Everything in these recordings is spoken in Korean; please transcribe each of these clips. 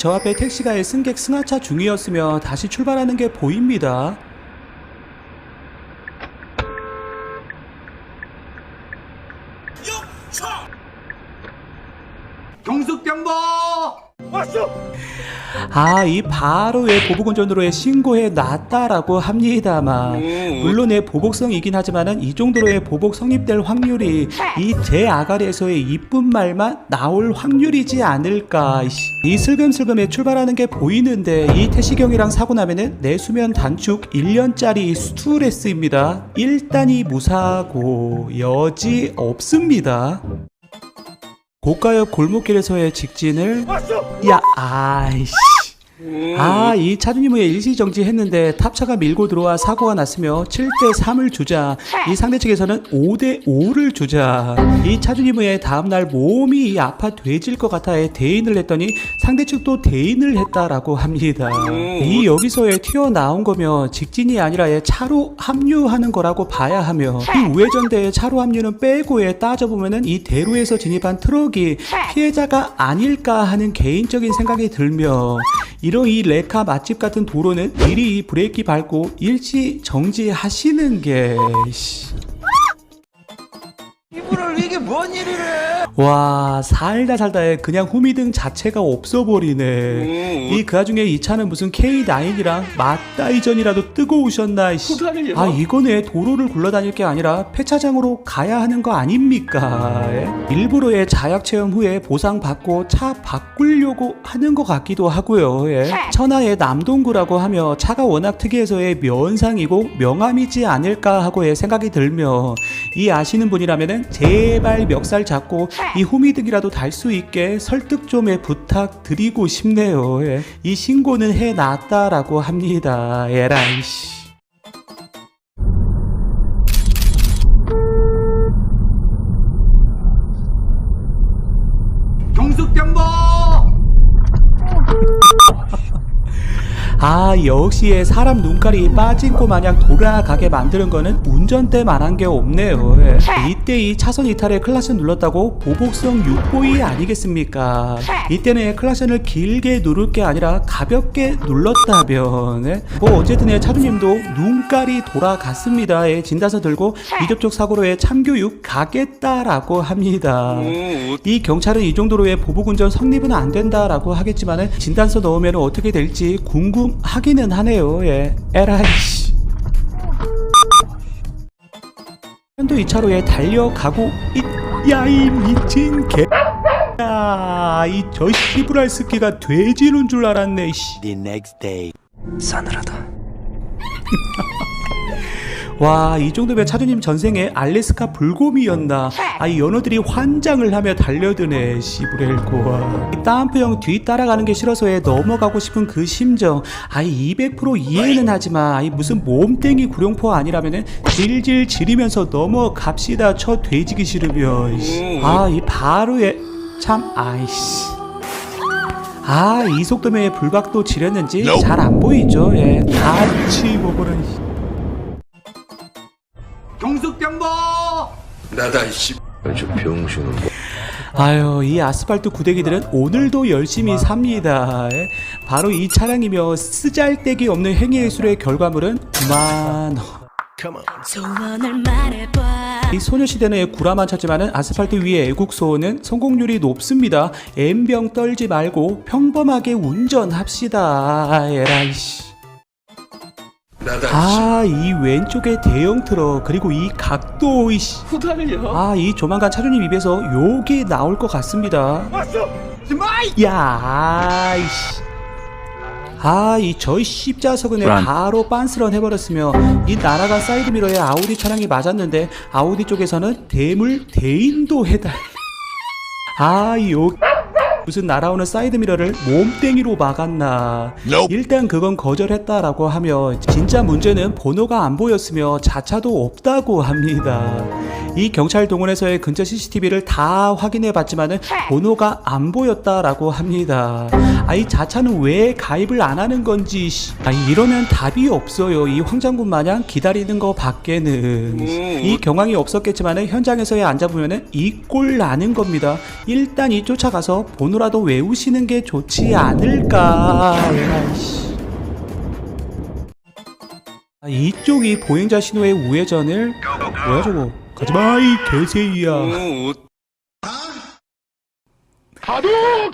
저 앞에 택시가의 승객 승하차 중이었으며 다시 출발하는 게 보입니다. 경숙경보 아, 이 바로 의 보복운전으로의 신고해 놨다라고 합니다만 물론 의 보복성이긴 하지만은 이 정도로의 보복 성립될 확률이 이 제 아가리에서의 이쁜 말만 나올 확률이지 않을까. 이 슬금슬금에 출발하는 게 보이는데 이 태시경이랑 사고 나면은 내 수면 단축 1년짜리 스트레스입니다. 일단이 무사고 여지 없습니다. 고가역 골목길에서의 직진을 야 아이씨 아 이 차주님의 일시 정지 했는데 탑차가 밀고 들어와 사고가 났으며 7대 3을 주자. 이 상대 측에서는 5대 5를 주자. 이 차주님의 다음 날 몸이 아파 돼질 것 같아에 대인을 했더니 상대 측도 대인을 했다라고 합니다. 이 여기서의 튀어나온 거며 직진이 아니라 의 차로 합류하는 거라고 봐야 하며 이 우회전대의 차로 합류는 빼고에 따져보면은 이 대로에서 진입한 트럭이 피해자가 아닐까 하는 개인적인 생각이 들며 이런 이 레카 맛집 같은 도로는 미리 이 브레이크 밟고 일시 정지하시는 게 씨. 이분을 이게 뭔 일이래 와 살다 살다에 그냥 후미등 자체가 없어버리네 이 그 와중에 이 차는 무슨 K9이랑 맞다이전이라도 뜨고 오셨나 씨. 후다리요? 아 이거네 도로를 굴러다닐 게 아니라 폐차장으로 가야 하는 거 아닙니까 예? 일부러의 자약 체험 후에 보상받고 차 바꾸려고 하는 것 같기도 하고요 예? 천하의 남동구라고 하며 차가 워낙 특이해서의 면상이고 명함이지 않을까 하고의 생각이 들며 이 아시는 분이라면은 제발 멱살 잡고 이 후미등이라도 달 수 있게 설득 좀에 부탁드리고 싶네요. 예. 이 신고는 해놨다라고 합니다. 에라이 씨. 경숙 경보 아 역시에 사람 눈깔이 빠진 코 마냥 돌아가게 만드는 거는 운전대만 한 게 없네요. 예. 이때 이 차선 이탈에 클라션 눌렀다고 보복성 6보이 아니겠습니까? 이때는 클라션을 길게 누를 게 아니라 가볍게 눌렀다면 예. 뭐 어쨌든 예, 차주님도 눈깔이 돌아갔습니다. 예. 진단서 들고 비접촉 사고로의 참교육 가겠다라고 합니다. 이 경찰은 이 정도로의 보복운전 성립은 안 된다라고 하겠지만은 진단서 넣으면 어떻게 될지 궁금 하기는 하네요. 예. 에라이씨. 현도 2차로에 달려가고 있, 야이 미친 개. 야, 이저 시브랄 스키가 돼지는 줄 알았네. 씨. The next day. 와, 이 정도면 차주님 전생에 알래스카 불곰이었나? 아, 이 연어들이 환장을 하며 달려드네, 시브렐코와. 이 따옴표형 뒤 따라가는 게 싫어서에 넘어가고 싶은 그 심정. 아이, 200% 이해는 하지만, 아이, 무슨 몸땡이 구룡포 아니라면은 질질 지리면서 넘어갑시다, 저 돼지기 싫으면. 씨. 아, 이 바로에, 참, 아이씨. 아, 이 속도면 불박도 지렸는지 잘 안 보이죠, 예. 같이 먹어라, 씨. 경숙경보! 나다 이씨. 저 병신은 뭐 아유 이 아스팔트 구데기들은 오늘도 열심히 삽니다. 예? 바로 이 차량이며 쓰잘데기 없는 행위예술의 결과물은 그만. 소원을 말해봐. 이 소녀시대는 구라만 쳤지만은 아스팔트 위에 애국소는 성공률이 높습니다. M병 떨지 말고 평범하게 운전합시다. 에라이씨 이씨 아 이 왼쪽에 대형 트럭 그리고 이 각도 이씨 후다리요 아이 조만간 차주님 입에서 욕이 나올 것 같습니다 스마이 야, 이씨. 아, 이 저희 십자석은에 Run. 바로 빤스런 해버렸으며 이 날아간 사이드미러에 아우디 차량이 맞았는데 아우디 쪽에서는 대물 대인도 해달. 아, 요 무슨 날아오는 사이드미러를 몸땡이로 막았나. 일단 그건 거절했다라고 하며 진짜 문제는 번호가 안 보였으며 자차도 없다고 합니다. 이 경찰 동원에서의 근처 CCTV를 다 확인해 봤지만은 번호가 안 보였다라고 합니다. 아, 이 자차는 왜 가입을 안 하는 건지, 씨. 아, 이러면 답이 없어요. 이 황장군 마냥 기다리는 거 밖에는. 이 경황이 없었겠지만은 현장에서의 앉아보면은 이 꼴 나는 겁니다. 일단 이 쫓아가서 번호라도 외우시는 게 좋지 않을까. 아, 이쪽이 보행자 신호의 우회전을 뭐야 저거 가지마 이 개새이야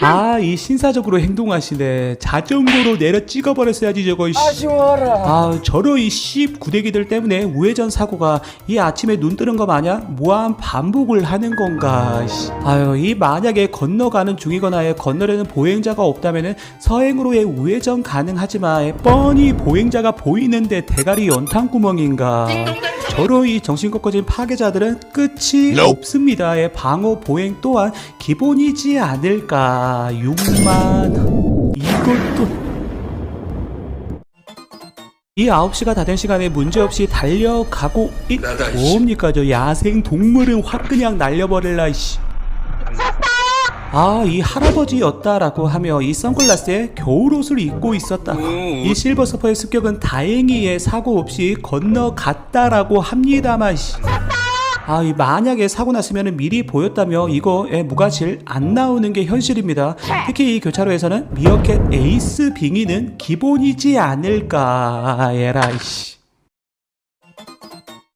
아 이 신사적으로 행동하시네. 자전거로 내려 찍어버렸어야지 저거 아쉬워라. 아 저러 이씨 구대기들 때문에 우회전 사고가 이 아침에 눈 뜨는 거 마냥 무한 반복을 하는 건가 씨. 아유 이 만약에 건너가는 중이거나 건너려는 보행자가 없다면은 서행으로의 우회전 가능하지만 뻔히 보행자가 보이는데 대가리 연탄 구멍인가. 저로 이 정신 꺾어진 파괴자들은 끝이 없습니다. 의 방어 보행 또한 기본이지 않 을까. 6만 이것도 이 9시가 다 된 시간에 문제없이 달려가고 이 이씨. 뭡니까 저 야생 동물은 확 그냥 날려버릴라 이씨 아, 이 할아버지였다라고 하며 이 선글라스에 겨울옷을 입고 있었다. 이 실버 서퍼의 습격은 다행히의 사고 없이 건너갔다라고 합니다만. 씨. 아, 이 만약에 사고 났으면 미리 보였다며 이거에 무가실 안 나오는 게 현실입니다. 특히 이 교차로에서는 미어캣 에이스 빙의는 기본이지 않을까. 에라 이 씨.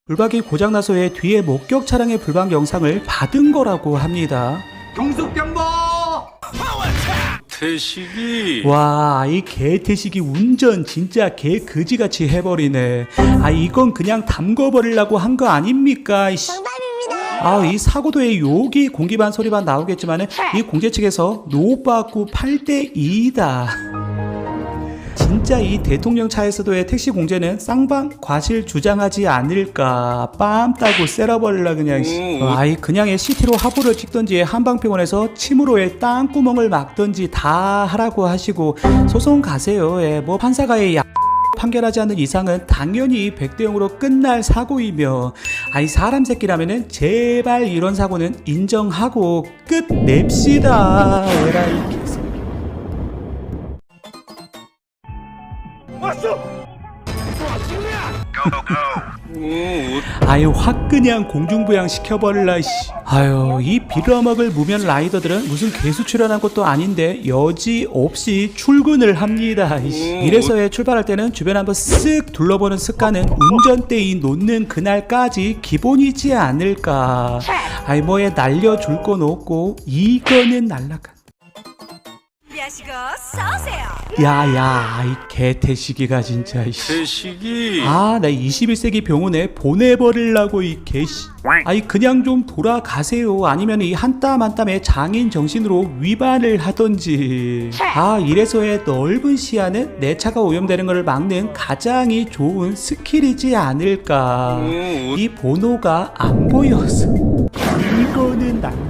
불박이 고장나서의 뒤에 목격 차량의 불박 영상을 받은 거라고 합니다. 경속 경보 태식이 와, 이 개태식이 운전 진짜 개 그지같이 해버리네. 아, 이건 그냥 담궈버리려고 한 거 아닙니까? 정답입니다. 아, 이 사고도의 욕이 공기반 소리반 나오겠지만은 이 공제 측에서 노받고 8대 2이다. 진짜 이 대통령 차에서도의 택시 공제는 쌍방 과실 주장하지 않을까. 빰 따고 쎄러버릴라 그냥. 씨. 어, 아이 그냥의 시티로 하부를 찍던지 한방병원에서 침으로의 땅구멍을 막던지 다 하라고 하시고 소송 가세요. 예, 뭐 판사가의 약 판결하지 않는 이상은 당연히 100대 0으로 끝날 사고이며. 아이 사람 새끼라면은 제발 이런 사고는 인정하고 끝냅시다. 에라이 개새. 아유 확 그냥 공중부양 시켜버릴라 씨. 아유 이 빌어먹을 무면 라이더들은 무슨 개수 출연한 것도 아닌데 여지 없이 출근을 합니다 이씨. 이래서의 출발할 때는 주변 한번 쓱 둘러보는 습관은 운전대에 놓는 그날까지 기본이지 않을까. 아이 뭐에 날려줄 건 없고 이거는 날라간 준비하시고 서세요. 야야 이 개태시기가 진짜 이씨. 태식이 아, 나 21세기 병원에 보내버리려고 이 개씨. 아니 그냥 좀 돌아가세요. 아니면 이 한 땀 한 땀에 장인 정신으로 위반을 하던지. 아, 이래서의 넓은 시야는 내 차가 오염되는 것을 막는 가장이 좋은 스킬이지 않을까. 이 번호가 안 보여서. 이거는 난.